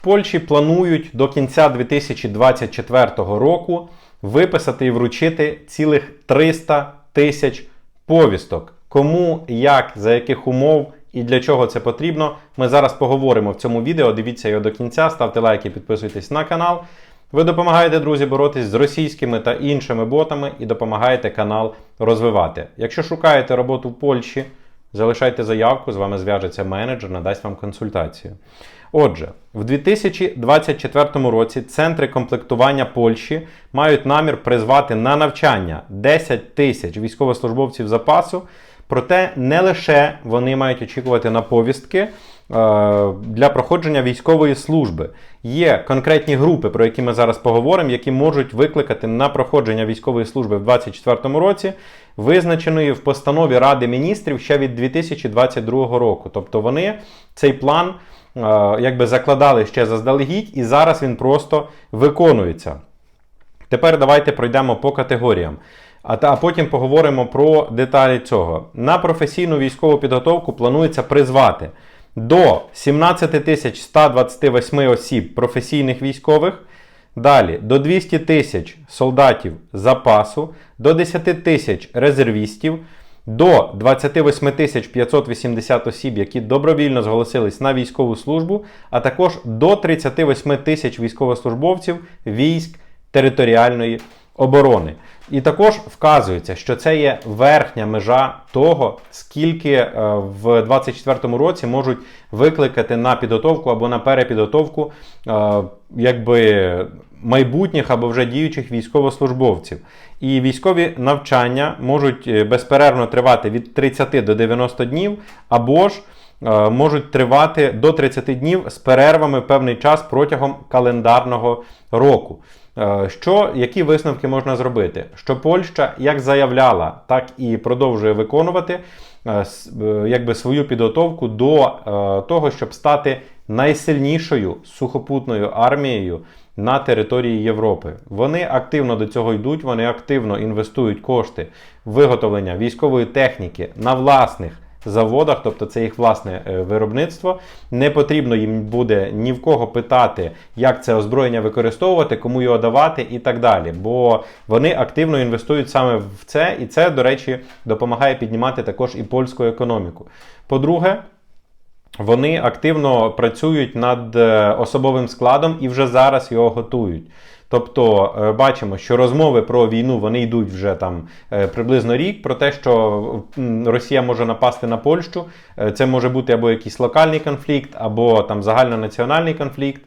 Польщі планують до кінця 2024 року виписати і вручити цілих 300 тисяч повісток. Кому, як, за яких умов і для чого це потрібно, ми зараз поговоримо в цьому відео. Дивіться його до кінця, ставте лайки, підписуйтесь на канал. Ви допомагаєте, друзі, боротись з російськими та іншими ботами і допомагаєте канал розвивати. Якщо шукаєте роботу в Польщі, залишайте заявку, з вами зв'яжеться менеджер, надасть вам консультацію. Отже, в 2024 році центри комплектування Польщі мають намір призвати на навчання 10 тисяч військовослужбовців запасу. Проте не лише вони мають очікувати на повістки е, для проходження військової служби. Є конкретні групи, про які ми зараз поговоримо, які можуть викликати на проходження військової служби в 2024 році, визначеної в постанові Ради міністрів ще від 2022 року. Тобто вони цей план е, якби закладали ще заздалегідь, і зараз він просто виконується. Тепер давайте пройдемо по категоріям. А, та, потім поговоримо про деталі цього. На професійну військову підготовку планується призвати до 17 128 осіб професійних військових. Далі до 200 тисяч солдатів запасу, до 10 тисяч резервістів, до 28 тисяч 580 осіб, які добровільно зголосились на військову службу, а також до 38 тисяч військовослужбовців військ територіальної оборони. І також вказується, що це є верхня межа того, скільки е, в 2024 році можуть викликати на підготовку або на перепідготовку е, якби майбутніх або вже діючих військовослужбовців. І військові навчання можуть е, безперервно тривати від 30 до 90 днів, або ж можуть тривати до 30 днів з перервами певний час протягом календарного року. Е, що, Які висновки можна зробити? Що Польща як заявляла, так і продовжує виконувати е, е, якби свою підготовку до того, щоб стати найсильнішою сухопутною армією на території Європи. Вони активно до цього йдуть, вони активно інвестують кошти в виготовлення військової техніки на власних заводах, тобто це їх власне е, виробництво. Не потрібно їм буде ні в кого питати, як це озброєння використовувати, кому його давати і так далі. Бо вони активно інвестують саме в це, і це, до речі, допомагає піднімати також і польську економіку. По-друге, вони активно працюють над е, особовим складом і вже зараз його готують. Тобто е, бачимо, що розмови про війну вони йдуть вже там е, приблизно рік. Про те, що Росія може напасти на Польщу. Е, це може бути або якийсь локальний конфлікт, або там загальнонаціональний конфлікт,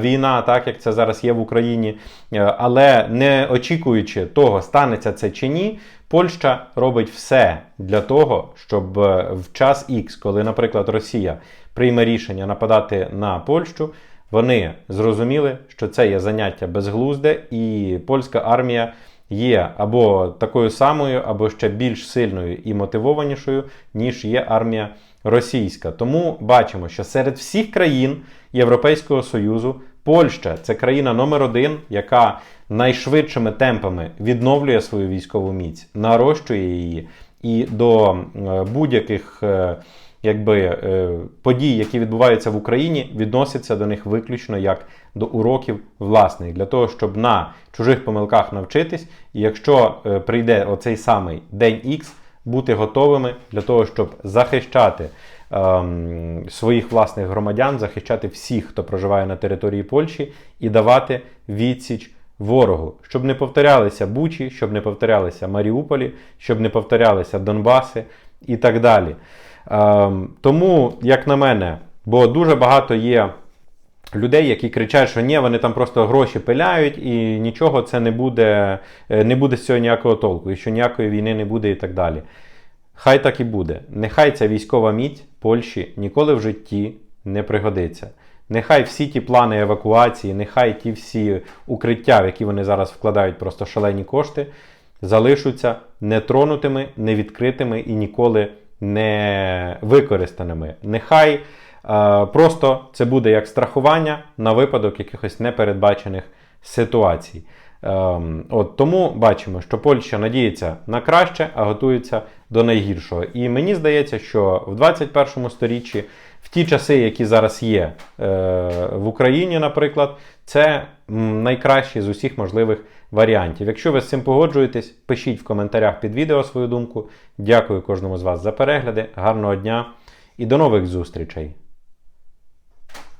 війна, так як це зараз є в Україні. Але не очікуючи того, станеться це чи ні. Польща робить все для того, щоб в час Х, коли, наприклад, Росія прийме рішення нападати на Польщу. Вони зрозуміли, що це є заняття безглузде, і польська армія є або такою самою, або ще більш сильною і мотивованішою, ніж є армія російська. Тому бачимо, що серед всіх країн Європейського Союзу Польща це країна номер один, яка найшвидшими темпами відновлює свою військову міць, нарощує її і до е, будь-яких. Якби е, події, які відбуваються в Україні, відносяться до них виключно як до уроків власних, для того, щоб на чужих помилках навчитись, і якщо е, прийде оцей самий день Х, бути готовими для того, щоб захищати ем, своїх власних громадян, захищати всіх, хто проживає на території Польщі, і давати відсіч. Ворогу, щоб не повторялися Бучі, щоб не повторялися Маріуполі, щоб не повторялися Донбаси і так далі. Ем, тому, як на мене, бо дуже багато є людей, які кричать, що ні, вони там просто гроші пиляють, і нічого це не буде, е, не буде з цього ніякого толку, і що ніякої війни не буде і так далі. Хай так і буде. Нехай ця військова міць Польщі ніколи в житті не пригодиться. Нехай всі ті плани евакуації, нехай ті всі укриття, в які вони зараз вкладають просто шалені кошти, залишаться нетронутими, невідкритими і ніколи не використаними. Нехай е, просто це буде як страхування на випадок якихось непередбачених ситуацій. Ем, от, тому бачимо, що Польща надіється на краще, а готується до найгіршого. І мені здається, що в 21 сторіччі, в ті часи, які зараз є е, в Україні, наприклад, це найкращий з усіх можливих варіантів. Якщо ви з цим погоджуєтесь, пишіть в коментарях під відео свою думку. Дякую кожному з вас за перегляди. Гарного дня і до нових зустрічей!